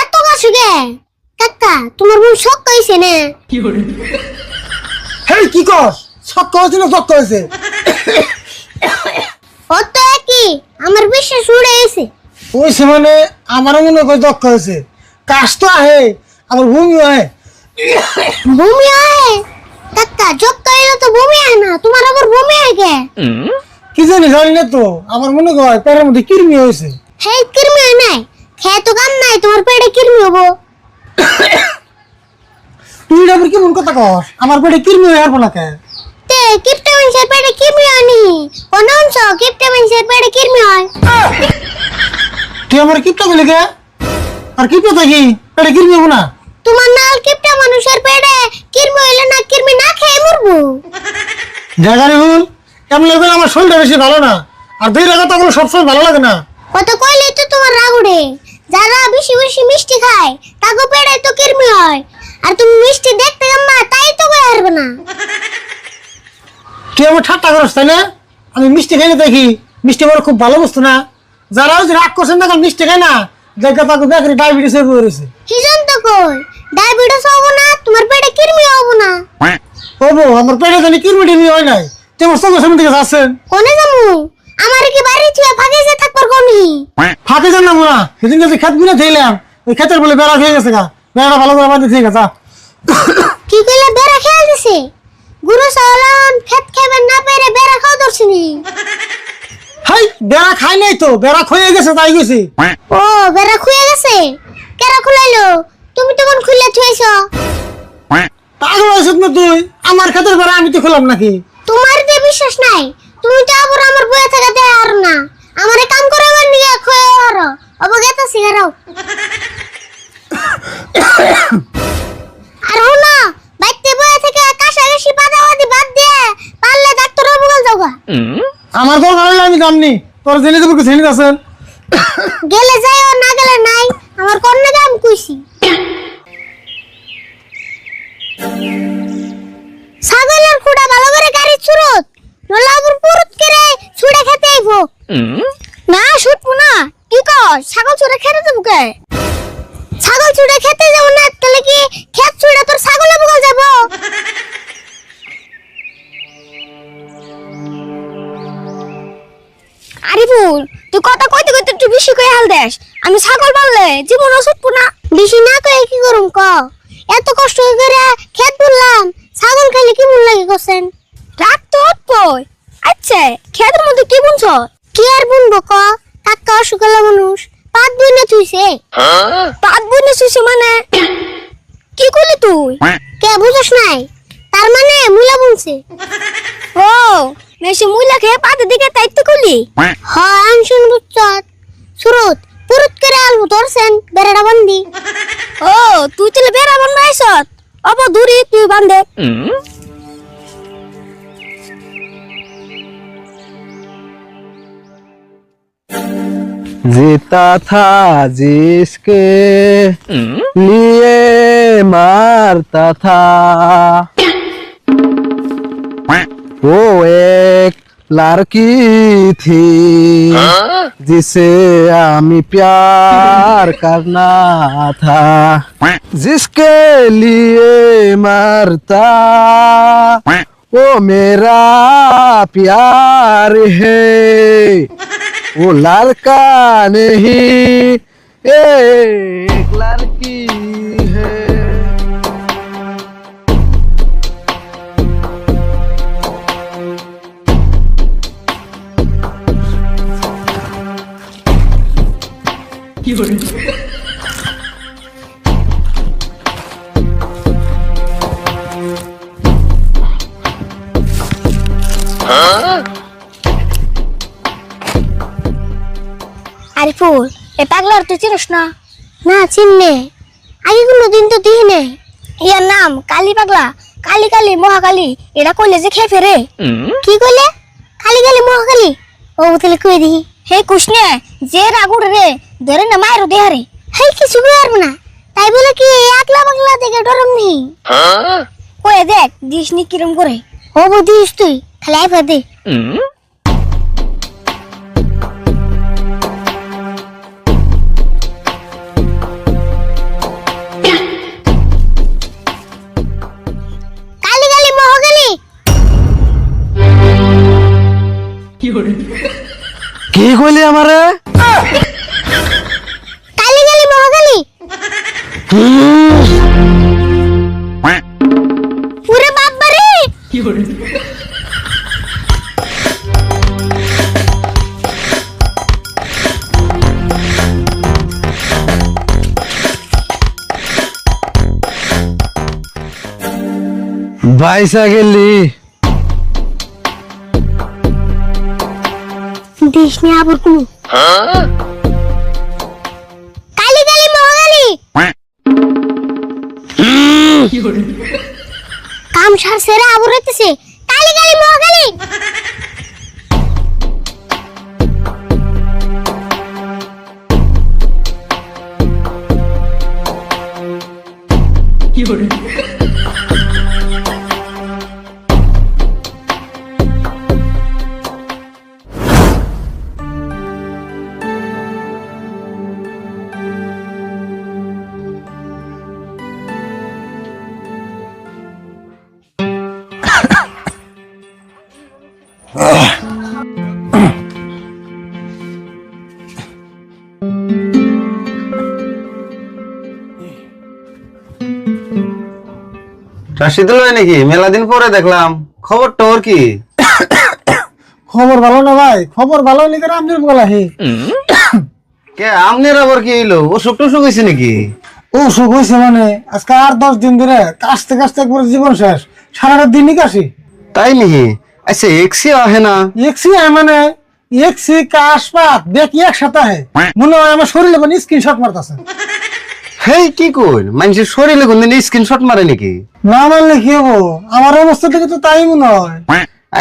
এত গাছ কাকা তোমার বোন শখ কইছে না? হেই কি কর সত্য হয়েছে না সত্য হয়েছে অত একই আমার বিশ্বাস উড়ে গেছে। হয়েছে মানে আমারও মনে হয় দক্ষ হয়েছে কাজ তো আহে আমার ভূমি হয় ভূমি আয় কাকা যোগ কইলে তো ভূমি আয় না তোমার আবার ভূমি আয় কে? কি জানি জানি না তো। আমার মনে হয় পেটের মধ্যে কিরমি হয়েছে। হে কিরমি হয় নাই? খেয়ে তো কাম নাই তোমার পেটে কিরমি হব। তুই আবার কেমন কথা কর আমার পেটে কিরমি হয়ে হারবো না কে তে কিপটা মানুষের পেটে কিরমি হয় নি কোন অংশ কিপটা মানুষের পেটে কিরমি হয়। তুই আমার কিপটা বলি কে আর কিপটা থাকি? পেটে কিরমি হব না? তোমার নাল কিপটা মানুষের পেটে কিরমি হইলে না কিরমি না খেয়ে মরবো। জায়গারে ভুল কেমন লাগবে আমার শরীরটা বেশি ভালো না। আর দুই কথা গুলো সবসময় ভালো লাগে না। কত কইলে তো তোমার রাগ উঠে যারা বেশি বেশি মিষ্টি খায় তাকে পেটে তো কিরমি হয়। আর তুমি মিষ্টি দেখতে জাম্মা তাই তো কই হারবে না। তুই আমার ঠাট্টা করস তাই না? আমি মিষ্টি খাই না দেখি। মিষ্টি বড় খুব ভালো বস্তু না। যারা ওই রাগ করছেন না মিষ্টি খায় না। দেখা তাকে দেখে ডায়াবেটিস হয়ে পড়েছে। হিজন তো কই? ডায়াবেটিস হব না তোমার পেটে কিরমি হব না। ওবো আমার পেটে জানি কিরমি টিরমি হয় নাই। আমার চোখের সামনে থেকে যাচ্ছেন। কোনে যামু আমার কি বাড়ি ছুঁয়ে ফাঁকে যে থাকবার কোনি ফাঁকে যান না মোনা সেদিন কাছে খেত বিনা দিলাম ওই খেতের বলে বেড়া খেয়ে গেছে গা। বেড়াটা ভালো করে বাঁধতে ঠিক আছে কি কইলে বেড়া খেয়াল দিছে? গুরু সালাম খেত খাইবার না পেরে বেড়া খাওয়া দর্শনি হাই বেড়া খাই নাই তো বেড়া খয়ে গেছে তাই গেছি ও বেড়া খুয়ে গেছে? কেরা খুলাইলো? তুমি তখন খুলে থুয়েছ পাগল হয়েছিস না তুই? আমার খেতের বেড়া আমি তো খোলাম নাকি। তোমার যে বিশ্বাস নাই। তুমি তো আবার আমার বয়ে থাকা দেয় আর না। আমারে কাম করে আমার নিয়ে খুয়ে আর। অবগত সিগারাও আর। হো না বাইতে বয়ে থেকে কাশাকাশি বাদাবাদি বাদ দিয়ে পারলে ডাক্তার অবগত যাওগা। আমার দরকার হলে আমি জাননি তোর জেনে দেবো কি জেনে আছেন গেলে যাইও না গেলে নাই। আমার কন্যা কাম কইছি। ছাগলের খুঁড়া ভালো করে গাড়ি চুরত। নলা আবার পুরুত করে ছুড়ে খেতে আইবো। না শুটবো না। কি কর? ছাগল চুড়ে খেতে যাব কে? ছাগল চুড়ে খেতে যাব না তাহলে কি খেত চুড়ে তোর ছাগলে বগল যাব? আরিফুল তুই কথা কইতে কইতে একটু বেশি কই হাল দেস। আমি ছাগল পাললে জীবন ছুটবো না। বেশি না কয়ে কি করুম ক? এত কষ্ট করে খেত বললাম ছাগল খাইলে কি মন লাগে করছেন রাগ তো উঠবই আচ্ছা খেতের মধ্যে কি বুনছ? কি আর বুনবো ক? কাকা অসুখালা মানুষ। পাত বুনে তুইছে পাত বুনে তুইছে মানে? কি করলি তুই? কে বুঝছ নাই? তার মানে মুলা বুনছে। ও মেশি মুলা খেয়ে পাতে দিকে তাইতে করলি? হ্যাঁ আনশুন বুচ্চত সুরত, পুরুত করে আলবু ধরছেন বেড়াটা বান্ধি। ও, তুই চলে বেড়া বান্ধা আইসত? অব দূরি তুই বান্ধে। जीता था जिसके लिए मारता था। वो एक लड़की थी जिसे हमें प्यार करना था। जिसके लिए मरता वो मेरा प्यार है। वो लड़का नहीं एक लड़की है। আরিফুল এ পাগলার তুই চিনিস না? না চিননে আগে কোনো দিন তো দিই নে ইয়ার নাম কালী পাগলা কালী কালী মহাকালী এটা কইলে যে খেয়ে ফেরে। কি কইলে? কালী কালী মহাকালী? ও তাহলে কই দিই? হে কুষ্ণে যে রাগুড় রে ধরে না মায়ের দেহারে। হে কিছু কইয়ার না। তাই বলে কি একলা পাগলা দেখে ডরম নেই কয়ে দেখ দিস নি কিরম করে। ও দিস তুই। খালি আইফা কি কইলি আমারে? কালি গালি মহাকালি। পুরে বাবারে বাইসা গেলি। দেশ নিয়ে আবার কুমু কালি কালি মহাকালি। কাম সার সেরা আবার হইতেছে। রাশিদুল ভাই নাকি? মেলা দিন পরে দেখলাম। খবর টবর কি? খবর ভালো না ভাই খবর ভালো হলে কেন আমনের বলা হে? কে আমনের আবার কি হইল? অসুখ টসুখ হয়েছে নাকি? ও সুখ হয়েছে মানে আজকে আর দশ দিন ধরে কাশতে কাশতে একবার জীবন শেষ। সারাটা দিনই কাশি। তাই নাকি? আচ্ছা এক্সি আহে না। একসি হয় মানে একসি কাশ পাত দেখি একসাথে আহে মনে হয় আমার শরীরে মানে স্ক্রিনশট মারতেছে। হেই কি কই মানুষের শরীরে কোনদিন স্ক্রিনশট মারে নাকি? না মারলে কি হব? আমার অবস্থা থেকে তো তাই মনে হয়।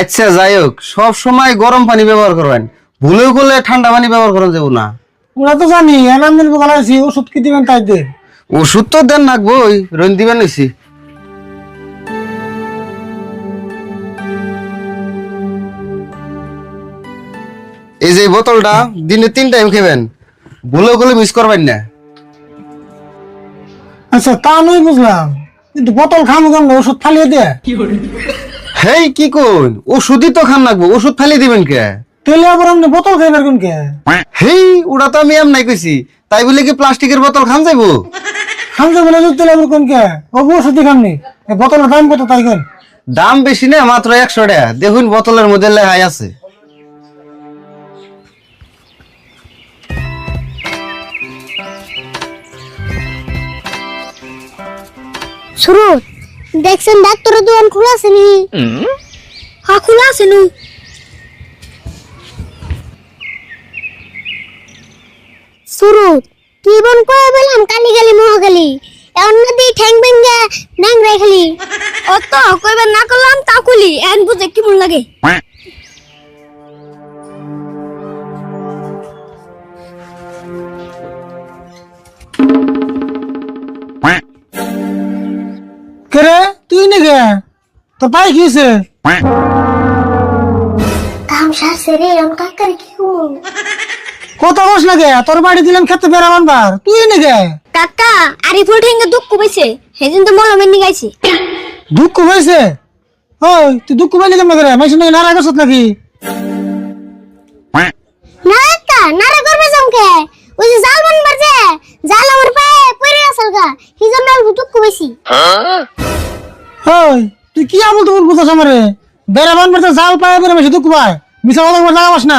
আচ্ছা যাই হোক সব সময় গরম পানি ব্যবহার করবেন ভুলেও করলে ঠান্ডা পানি ব্যবহার করা যাব না। ওরা তো জানি এনামদের বলা আছি ওষুধ কি দিবেন তাই দে। ওষুধ তো দেন নাকবই রন দিবেন নিছি এই যে বোতলটা দিনে তিন টাইম খাবেন। ভুলেও করলে মিস করবেন না। আচ্ছা তা নয় বুঝলাম। কিন্তু বোতল খামো কেমন ওষুধ ফালিয়ে দে। হেই কি কোন ওষুধই তো খান লাগবো ওষুধ ফালি দিবেন কে? তেলে আবার আপনি বোতল খাইবার কোন কে? হেই ওটা তো আমি এম নাই কইছি। তাই বলে কি প্লাস্টিকের বোতল খান যাইবো? খান বলে যদি তেলে আবার কোন কে? ও ওষুধই এই বোতলের দাম কত তাই কেন দাম বেশি না মাত্র একশো টাকা। দেখুন বোতলের মধ্যে লেহাই আছে। শুরু। দেখছেন ডাক্তারের দোকান খোলা আছে নি? হ্যাঁ খোলা আছে নু। শুরু। তুই বোন কয়ে বললাম কালি গালি মহাগালি এখন না দিয়ে ঠ্যাং ভেঙ্গে ন্যাংরাই খালি। ও তো কইবার না করলাম তা কুলি এন বুঝে কেমন লাগে? কে কাকার কি কত বস না কে তোর বাড়ি দিলাম খেতে বেড়া মানবার তুই না কে কাকা আরিফুল ঠেঙ্গে দুঃখ পাইছে সেদিন তো মলমের নিগাইছে দুঃখ হয়েছে ওই তুই দুঃখ পাইলি কেমন করে মাইছে নাকি নারা গেছত নাকি? না কাকা নারে করবে জমকে। ওই যে জাল বানবার যে জাল আমার পায়ে পড়ে গেছিল গা জন্য দুঃখ পাইছি ওই তুই কি আমল তো বুঝাস আমারে? বেড়া মানবার তো জাল পায় বেড়া মাইছে দুঃখ পায়। মিশা কথা করে লাগাবাস না।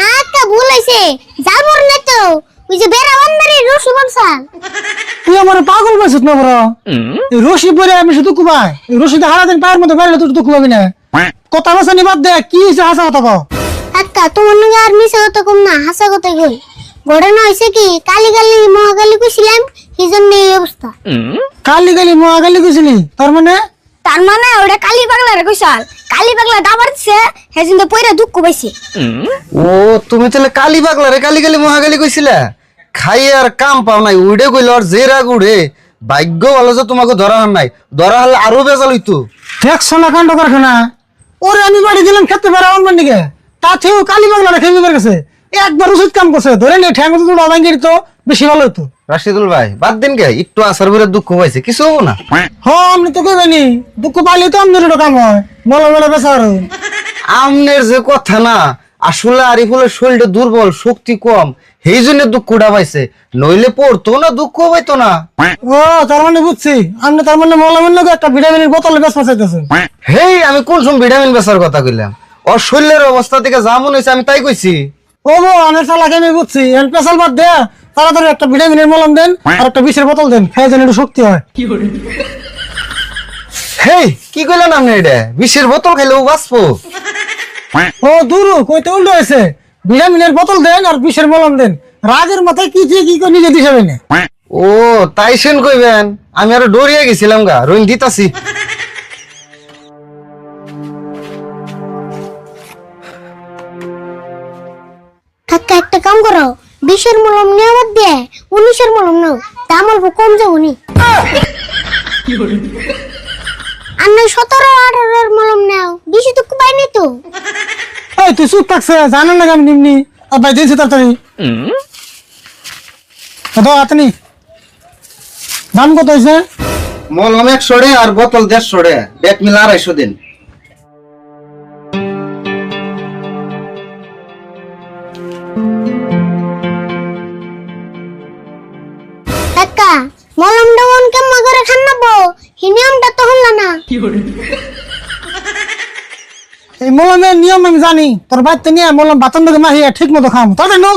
না কাকা ভুল হয়েছে জাল মর না তো। ওই যে বেড়া বানবারে রসু বনসাল তুই আমার পাগল পাইছিস না বড়? এই রশি পরে আমি শুধু এই রশিতে হারাদিন পায়ের মতো বেড়ালে তুই দুঃখ পাবি না। কথা বসে নিবাদ দে কি হয়েছে হাসা কথা কও। কাকা তোমার নাকি আর মিশে কথা কম না হাসা কথা কই। ঘটনা হয়েছে কি কালি কালি মহাকালি কইছিলাম সেই জন্য এই অবস্থা। কালি কালি মহা কালি কইছিলি তার মানে? তার মানে ওটা কালি পাগলা রে কইসাল কালি পাগলা দাবার দিছে সেদিন তো পয়রা দুঃখ পাইছে। ও তুমি তাহলে কালি পাগলা রে কালি কালি মহাকালি কইছিলা? খাই আর কাম পাও নাই উড়ে কইল আর যে রাগ উড়ে। ভাগ্য ভালো যে তোমাকে ধরা হার নাই ধরা হলে আরও বেজাল হইতো। দেখছ না কাণ্ড কারখানা? ওরে আমি বাড়ি দিলাম খেতে বেড়া আনবার নিকে তাতেও কালি পাগলা রেখে বের গেছে একবার ওষুধ কাম করছে। ধরে নে ঠ্যাং তো অবাঙ্গি তো বেশি ভালো হতো। রাশিদুল ভাই বাদ দিন কে একটু আসার করে দুঃখ পাইছে কিছু হব না। হ আমি তো কইবেনি দুঃখ পাইলে তো আমাদের কাম হয়। মলা মলা বেচার আমনের যে কথা না আসলে আরিফুলের শরীরটা দুর্বল শক্তি কম সেই জন্য দুঃখটা পাইছে। নইলে পড়তো না দুঃখ পাইতো না। ও তার মানে বুঝছি আপনি তার মানে মলামের লোক একটা ভিটামিনের বোতলে বেশ চাইতেছেন হেই আমি কোন সময় ভিটামিন বেচার কথা কইলাম? ওর শরীরের অবস্থা থেকে যা মনে হয়েছে আমি তাই কইছি। ও বো চালাকে আমি বুঝছি। এর পেশাল বাদ দেয়া তাড়াতাড়ি একটা ভিটামিনের মলম দেন আর একটা বিষের বোতল দেন। খেয়ে যেন একটু শক্তি হয়। হেই কি কইলেন আপনি এটা? বিষের বোতল খাইলেও বাঁচবো। ও দূর কইতে উল্টো হয়েছে। ভিটামিনের বোতল দেন আর বিষের মলম দেন। রাজের মাথায় কি দিয়ে কি করে নিজে না ও তাই সেন কইবেন। আমি আরও ডরিয়ে গেছিলাম গা। রইন দিতাছি। কাম করো। বিশের মলম নেওয়া বাদ দিয়ে উনিশের মলম নাও। দাম অল্প কম যাব নি আর নয় সতেরো আঠারোর মলম নাও। বেশি তো পাই নাই তো। এই তুই চুপ থাকছে জানেন না আমি নিমনি। আর ভাই দিনছি তাড়াতাড়ি। দাও আপনি দাম কত হয়েছে? মলম একশো রে আর বোতল দেড়শো রে। এক মিল আড়াইশো দিন। মলমটা কেমন করে খান নাবো হিনিয়মটা তো হল না। এই মলমের নিয়ম আমি জানি। তোর বাড়িতে নিয়ে মলম বাতন থেকে মাহিয়া ঠিক মতো খাম তাই নো